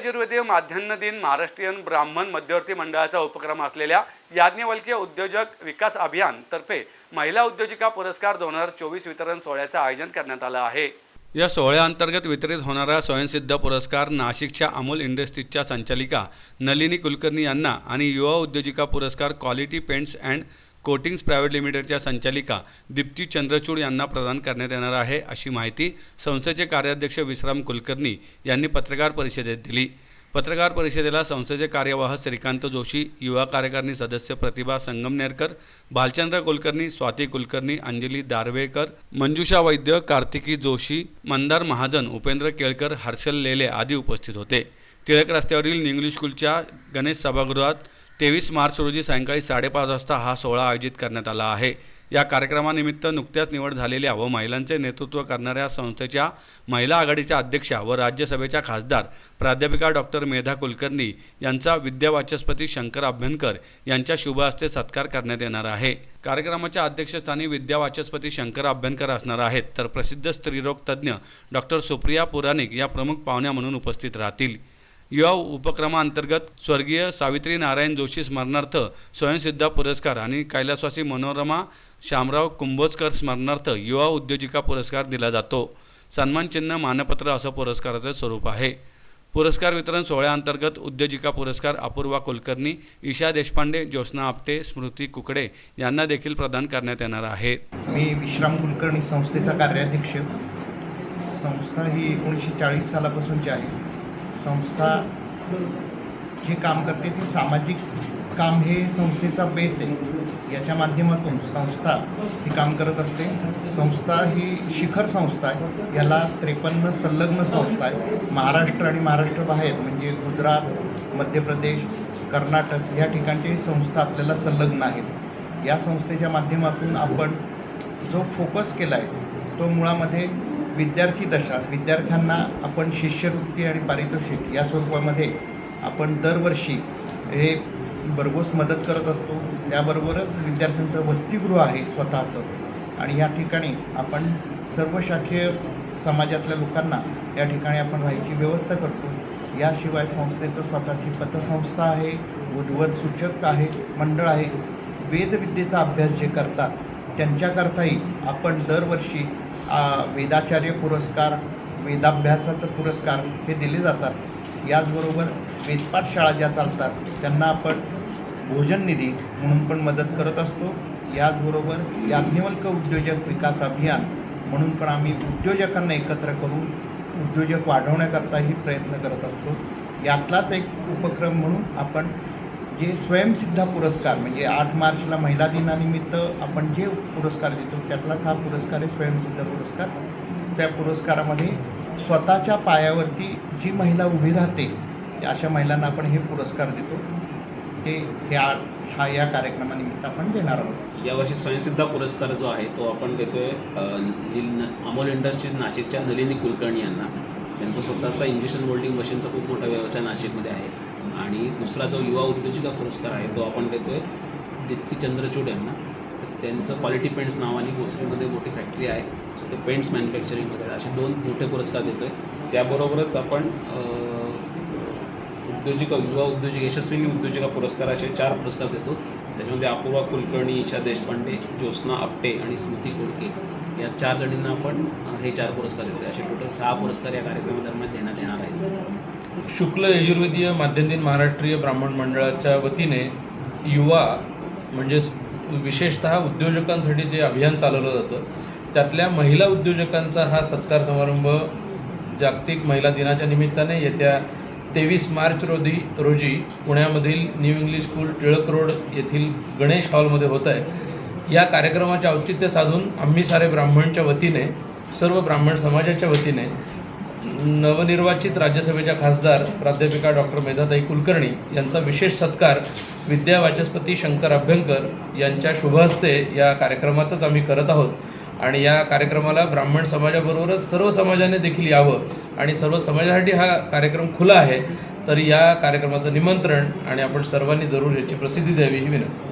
यजुर्वेदीय माध्यान्ह दिन महाराष्ट्रीयन ब्राह्मण मध्यवर्ती मंडळाचा उपक्रम असलेल्या याज्ञवल्क्य उद्योजक विकास अभियान तर्फे महिला उद्योजिका पुरस्कार दोन हजार चोवीस वितरण सोहळ्याचं आयोजन करण्यात आलं आहे. या सोहळ्याअंतर्गत वितरित होणारा स्वयंसिद्ध पुरस्कार नाशिकच्या अमोल इंडस्ट्रीजच्या संचालिका नलिनी कुलकर्णी यांना आणि युवा उद्योजिका पुरस्कार quality paints and coatings private लिमिटेडच्या संचालिका दीप्ती चंद्रचूड यांना प्रदान करण्यात येणार आहे अशी माहिती संस्थेचे कार्याध्यक्ष विश्राम कुलकर्णी यांनी पत्रकार परिषदेत दिली. पत्रकार परिषदेला संस्थेचे कार्यवाह श्रीकांत जोशी युवा कार्यकारिणी सदस्य प्रतिभा संगमनेरकर भालचंद्र कुलकर्णी स्वाती कुलकर्णी अंजली दारवेकर मंजुषा वैद्य कार्तिकी जोशी मंदार महाजन उपेंद्र केळकर हर्षल लेले आदी उपस्थित होते. टिळक रस्त्यावरील निंग्लिश स्कूलच्या गणेश सभागृहात तेवीस मार्च रोजी सायंकाळी साडेपाच वाजता हा सोहळा आयोजित करण्यात आला आहे. या कार्यक्रमानिमित्त नुकत्याच निवड झालेल्या व महिलांचे नेतृत्व करणाऱ्या संस्थेच्या महिला आघाडीच्या अध्यक्षा व राज्यसभेच्या खासदार प्राध्यापिका डॉक्टर मेधा कुलकर्णी यांचा विद्यावाचस्पती शंकर अभ्यंकर यांच्या शुभ हस्ते सत्कार करण्यात येणार आहे. कार्यक्रमाच्या अध्यक्षस्थानी विद्यावाचस्पती शंकर अभ्यंकर असणार आहेत. तर प्रसिद्ध स्त्रीरोग तज्ज्ञ डॉक्टर सुप्रिया पुराणिक या प्रमुख पाहुण्या म्हणून उपस्थित राहतील. युवा उपक्रमाअंतर्गत स्वर्गीय सावित्री नारायण जोशी स्मरणार्थ स्वयंसिद्धा पुरस्कार आणि कैलासवासी मनोरमा शामराव कुंभोजकर स्मरणार्थ युवा उद्योजिका पुरस्कार दिला जातो. सन्मानचिन्ह मानपत्र असं पुरस्काराचं स्वरूप आहे. पुरस्कार वितरण सोहळ्याअंतर्गत उद्योजिका पुरस्कार अपूर्वा कुलकर्णी ईशा देशपांडे ज्योत्ना आपटे स्मृती कुकडे यांना देखील प्रदान करण्यात येणार आहे. मी विश्राम कुलकर्णी संस्थेचा कार्याध्यक्ष. संस्था ही एकोणीसशे चाळीस सालापासूनची आहे. संस्था जी काम करते ती सामाजिक काम हे संस्थेचा बेस आहे. याच्या माध्यमातून संस्था ही काम करत असते. संस्था ही शिखर संस्था आहे. याला त्रेपन्न संलग्न संस्था आहे. महाराष्ट्र आणि महाराष्ट्राबाहेर म्हणजे गुजरात मध्य प्रदेश कर्नाटक या ठिकाणच्या संस्था आपल्याला संलग्न आहेत. या संस्थेच्या माध्यमातून आपण जो फोकस केला आहे तो मुळामध्ये विद्यार्थी दशा विद्यार्थ्यांना आपण शिष्यवृत्ती आणि पारितोषिक या स्वरूपामध्ये आपण दरवर्षी हे भरघोस मदत करत असतो. त्याबरोबरच विद्यार्थ्यांचं वसतिगृह आहे स्वतःचं. आणि या ठिकाणी आपण सर्व शाखीय समाजातल्या लोकांना या ठिकाणी आपण राहायची व्यवस्था करतो. याशिवाय संस्थेचं स्वतःची पतसंस्था आहे उद्वर सूचक आहे मंडळ आहे. वेदविद्येचा अभ्यास जे करतात त्यांच्याकरताही आपण दरवर्षी वेदाचार्य पुरस्कार वेदाभ्यासाचं पुरस्कार हे दिले जातात. याचबरोबर वेदपाठशाळा ज्या चालतात त्यांना आपण भोजन निधी म्हणून पण मदत करत असतो. याचबरोबर याज्ञवल्क उद्योजक विकास अभियान म्हणून पण आम्ही उद्योजकांना एकत्र करून उद्योजक वाढवण्याकरताही प्रयत्न करत असतो. यातलाच एक उपक्रम म्हणून आपण जे स्वयंसिद्धा पुरस्कार म्हणजे आठ मार्चला महिला दिनानिमित्त आपण जे पुरस्कार देतो त्यातलाच हा पुरस्कार आहे स्वयंसिद्ध पुरस्कार. त्या पुरस्कारामध्ये स्वतःच्या पायावरती जी महिला उभी राहते अशा महिलांना आपण हे पुरस्कार देतो. ते ह्या हा या कार्यक्रमानिमित्त आपण देणार आहोत. यावर्षी स्वयंसिद्धा पुरस्कार जो आहे तो आपण देतोय अमोल इंडस्ट्रीज नाशिकच्या नलिनी कुलकर्णी यांना. त्यांचा स्वतःचा इंजेक्शन मोल्डिंग मशीनचा खूप मोठा व्यवसाय नाशिकमध्ये आहे. आणि दुसरा जो युवा उद्योजिका पुरस्कार आहे तो आपण देतोय दीप्ती चंद्रचूड यांना. त्यांचं क्वालिटी पेंट्स नावाने भोसरीमध्ये मोठी फॅक्टरी आहे. सो ते पेंट्स मॅन्युफॅक्चरिंगमध्ये असे दोन मोठे पुरस्कार देतो आहे त्याबरोबरच आपण अ, उद्योजिका युवा उद्योजिक यशस्विनी उद्योजिका पुरस्कार असे चार पुरस्कार देतो. त्याच्यामध्ये अपूर्वा कुलकर्णी ईशा देशपांडे ज्योत्स्ना आपटे आणि स्मृती कोडके या चार जणींना आपण हे चार पुरस्कार देतो असे टोटल सहा पुरस्कार या कार्यक्रमादरम्यान देण्यात येणार आहेत. शुक्ल यजुर्वेदीय माध्यमदिन महाराष्ट्रीय ब्राह्मण मंडळाच्या वतीने युवा म्हणजेच विशेषतः उद्योजकांसाठी जे अभियान चालवलं जातं त्यातल्या महिला उद्योजकांचा हा सत्कार समारंभ जागतिक महिला दिनाच्या निमित्ताने येत्या तेवीस मार्च रोजी रोजी पुण्यामधील new English school Tilak road येथील गणेश हॉलमध्ये होत आहे. या कार्यक्रमाचे औचित्य साधून आम्ही सारे ब्राह्मणच्या वतीने सर्व ब्राह्मण समाजाच्या वतीने नवनिर्वाचित राज्यसभेच्या खासदार प्राध्यापिका डॉक्टर मेधाताई कुलकर्णी यांचा विशेष सत्कार विद्या वाचस्पती शंकर अभ्यंकर यांच्या शुभहस्ते या कार्यक्रमातच आम्ही करत आहोत. आणि या कार्यक्रमाला ब्राह्मण समाजाबरोबरच सर्व समाजाने देखील यावं आणि सर्व समाजासाठी हा कार्यक्रम खुला आहे. तर या कार्यक्रमाचं निमंत्रण आणि आपण सर्वांनी जरूर याची प्रसिद्धी द्यावी ही विनंती.